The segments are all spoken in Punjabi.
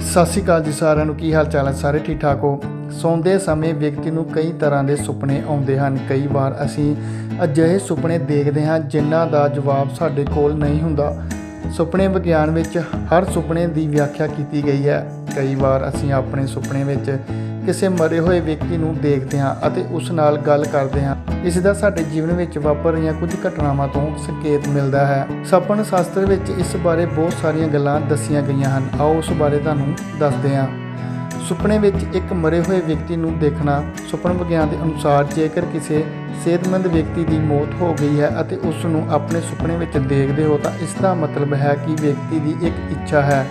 ਸਤਿ ਸ਼੍ਰੀ ਅਕਾਲ ਜੀ ਸਾਰਿਆਂ ਨੂੰ, ਕੀ ਹਾਲ ਚਾਲ ਹੈ? ਸਾਰੇ ਠੀਕ ਠਾਕ ਹੋ? ਸੌਂਦੇ ਸਮੇਂ ਵਿਅਕਤੀ ਨੂੰ ਕਈ ਤਰ੍ਹਾਂ ਦੇ ਸੁਪਨੇ ਆਉਂਦੇ ਹਨ। ਕਈ ਵਾਰ ਅਸੀਂ ਅਜਿਹੇ ਸੁਪਨੇ ਦੇਖਦੇ ਹਾਂ ਜਿਨ੍ਹਾਂ ਦਾ ਜਵਾਬ ਸਾਡੇ ਕੋਲ ਨਹੀਂ ਹੁੰਦਾ। ਸੁਪਨੇ ਵਿਗਿਆਨ ਵਿੱਚ ਹਰ ਸੁਪਨੇ ਦੀ ਵਿਆਖਿਆ ਕੀਤੀ ਗਈ ਹੈ। ਕਈ ਵਾਰ ਅਸੀਂ ਆਪਣੇ ਸੁਪਨੇ ਵਿੱਚ ਕਿਸੇ ਮਰੇ ਹੋਏ ਵਿਅਕਤੀ ਨੂੰ ਦੇਖਦੇ ਹਾਂ ਅਤੇ ਉਸ ਨਾਲ ਗੱਲ ਕਰਦੇ ਹਾਂ। ਇਸ ਦਾ ਸਾਡੇ ਜੀਵਨ ਵਿੱਚ ਵਾਪਰ ਰਹੀਆਂ ਕੁਝ ਘਟਨਾਵਾਂ ਤੋਂ ਸੰਕੇਤ ਮਿਲਦਾ ਹੈ। ਸਪਨ ਸ਼ਾਸਤਰ ਵਿੱਚ ਇਸ ਬਾਰੇ ਬਹੁਤ ਸਾਰੀਆਂ ਗੱਲਾਂ ਦੱਸੀਆਂ ਗਈਆਂ ਹਨ। ਆਓ ਉਸ ਬਾਰੇ ਤੁਹਾਨੂੰ ਦੱਸਦੇ ਹਾਂ। ਸੁਪਨੇ ਵਿੱਚ ਇੱਕ ਮਰੇ ਹੋਏ ਵਿਅਕਤੀ ਨੂੰ ਦੇਖਣਾ, ਸੁਪਨ ਵਿਗਿਆਨ ਦੇ ਅਨੁਸਾਰ ਜੇਕਰ ਕਿਸੇ ਸਿਹਤਮੰਦ ਵਿਅਕਤੀ ਦੀ ਮੌਤ ਹੋ ਗਈ ਹੈ ਅਤੇ ਉਸ ਨੂੰ ਆਪਣੇ ਸੁਪਨੇ ਵਿੱਚ ਦੇਖਦੇ ਹੋ ਤਾਂ ਇਸ ਦਾ ਮਤਲਬ ਹੈ ਕਿ ਵਿਅਕਤੀ ਦੀ ਇੱਕ ਇੱਛਾ ਹੈ।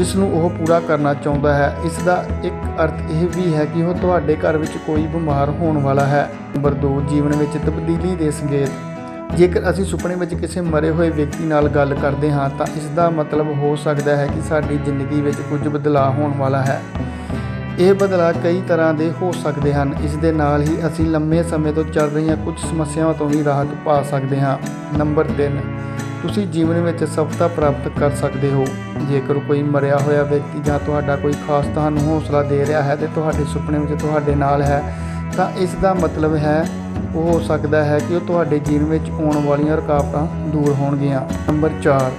ਜਿਸ ਨੂੰ ਉਹ ਪੂਰਾ ਕਰਨਾ ਚਾਹੁੰਦਾ ਹੈ। ਇਸ ਦਾ ਇੱਕ ਅਰਥ ਇਹ ਵੀ ਹੈ ਕਿ ਉਹ ਤੁਹਾਡੇ ਘਰ ਵਿੱਚ ਕੋਈ ਬਿਮਾਰ ਹੋਣ ਵਾਲਾ ਹੈ। ਨੰਬਰ 2 ਜੀਵਨ ਵਿੱਚ ਤਬਦੀਲੀ ਦੇ ਸੰਕੇਤ। ਜੇਕਰ ਅਸੀਂ ਸੁਪਨੇ ਵਿੱਚ ਕਿਸੇ ਮਰੇ ਹੋਏ ਵਿਅਕਤੀ ਨਾਲ ਗੱਲ ਕਰਦੇ ਹਾਂ, ਤਾਂ ਇਸ ਦਾ ਮਤਲਬ ਹੋ ਸਕਦਾ ਹੈ ਕਿ ਸਾਡੀ ਜ਼ਿੰਦਗੀ ਵਿੱਚ ਕੁਝ ਬਦਲਾਅ ਹੋਣ ਵਾਲਾ ਹੈ। ਇਹ ਬਦਲਾਅ ਕਈ ਤਰ੍ਹਾਂ ਦੇ ਹੋ ਸਕਦੇ ਹਨ। ਇਸ ਦੇ ਨਾਲ ਹੀ ਅਸੀਂ ਲੰਮੇ ਸਮੇਂ ਤੋਂ ਚੱਲ ਰਹੀਆਂ ਕੁਝ ਸਮੱਸਿਆਵਾਂ ਤੋਂ ਵੀ ਰਾਹਤ ਪਾ ਸਕਦੇ ਹਾਂ। ਨੰਬਰ 3 ਤੁਸੀਂ ਜੀਵਨ ਵਿੱਚ ਸਫਲਤਾ ਪ੍ਰਾਪਤ ਕਰ ਸਕਦੇ ਹੋ। ਜੇਕਰ ਕੋਈ ਮਰਿਆ ਹੋਇਆ ਵਿਅਕਤੀ ਜਾਂ ਤੁਹਾਡਾ ਕੋਈ ਖਾਸ ਤੁਹਾਨੂੰ ਹੌਸਲਾ ਦੇ ਰਿਹਾ ਹੈ ਤੇ ਤੁਹਾਡੇ ਸੁਪਨੇ ਵਿੱਚ ਤੁਹਾਡੇ ਨਾਲ ਹੈ, ਤਾਂ ਇਸ ਦਾ ਮਤਲਬ ਹੈ, ਉਹ ਹੋ ਸਕਦਾ ਹੈ ਕਿ ਉਹ ਤੁਹਾਡੇ ਜੀਵਨ ਵਿੱਚ ਆਉਣ ਵਾਲੀਆਂ ਰੁਕਾਵਟਾਂ ਦੂਰ ਹੋਣਗੀਆਂ। ਨੰਬਰ 4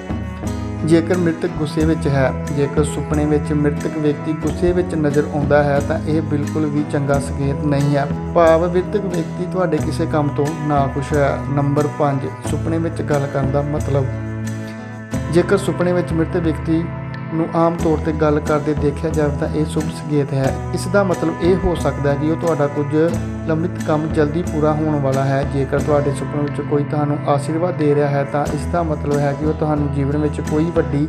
ਜੇਕਰ ਮ੍ਰਿਤਕ ਗੁੱਸੇ ਵਿੱਚ ਹੈ, ਜੇਕਰ ਸੁਪਨੇ ਵਿੱਚ ਮ੍ਰਿਤਕ ਵਿਅਕਤੀ ਗੁੱਸੇ ਵਿੱਚ ਨਜ਼ਰ ਆਉਂਦਾ ਹੈ, ਤਾਂ ਇਹ ਬਿਲਕੁਲ ਵੀ ਚੰਗਾ ਸੰਕੇਤ ਨਹੀਂ ਹੈ। ਭਾਵ ਮ੍ਰਿਤਕ ਵਿਅਕਤੀ ਤੁਹਾਡੇ ਕਿਸੇ ਕੰਮ ਤੋਂ ਨਾ ਨਾਖੁਸ਼ ਹੈ ਨੰਬਰ 5 ਸੁਪਨੇ ਵਿੱਚ ਗੱਲ ਕਰਨ ਦਾ ਮਤਲਬ। ਜੇਕਰ ਸੁਪਨੇ ਵਿੱਚ ਮ੍ਰਿਤਕ ਵਿਅਕਤੀ ਨੂੰ ਆਮ ਤੌਰ ਤੇ ਗੱਲ ਕਰਦੇ ਦੇਖਿਆ ਜਾਵੇ ਤਾਂ ਇਹ ਸ਼ੁਭ ਸੰਕੇਤ ਹੈ। ਇਸ ਦਾ ਮਤਲਬ ਇਹ ਹੋ ਸਕਦਾ ਹੈ ਕਿ ਉਹ ਤੁਹਾਡਾ ਕੁਝ ਲੰਬਿਤ ਕੰਮ ਜਲਦੀ ਪੂਰਾ ਹੋਣ ਵਾਲਾ ਹੈ। ਜੇਕਰ ਤੁਹਾਡੇ ਸੁਪਨੇ ਵਿੱਚ ਕੋਈ ਤੁਹਾਨੂੰ ਆਸ਼ੀਰਵਾਦ ਦੇ ਰਿਹਾ ਹੈ ਤਾਂ ਇਸ ਦਾ ਮਤਲਬ ਹੈ ਕਿ ਉਹ ਤੁਹਾਨੂੰ ਜੀਵਨ ਵਿੱਚ ਕੋਈ ਵੱਡੀ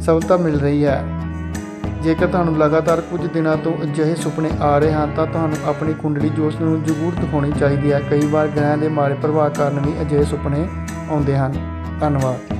ਸਫਲਤਾ ਮਿਲ ਰਹੀ ਹੈ। ਜੇਕਰ ਤੁਹਾਨੂੰ ਲਗਾਤਾਰ ਕੁਝ ਦਿਨਾਂ ਤੋਂ ਅਜਿਹੇ ਸੁਪਨੇ ਆ ਰਹੇ ਹਨ ਤਾਂ ਤੁਹਾਨੂੰ ਆਪਣੀ ਕੁੰਡਲੀ ਜੋਸ਼ ਨੂੰ ਜ਼ਰੂਰ ਦਿਖਾਉਣੀ ਚਾਹੀਦੀ ਹੈ। ਕਈ ਵਾਰ ਗ੍ਰਹਿਾਂ ਦੇ ਮਾੜੇ ਪ੍ਰਭਾਵ ਕਾਰਨ ਵੀ ਅਜਿਹੇ ਸੁਪਨੇ ਆਉਂਦੇ ਹਨ। ਧੰਨਵਾਦ।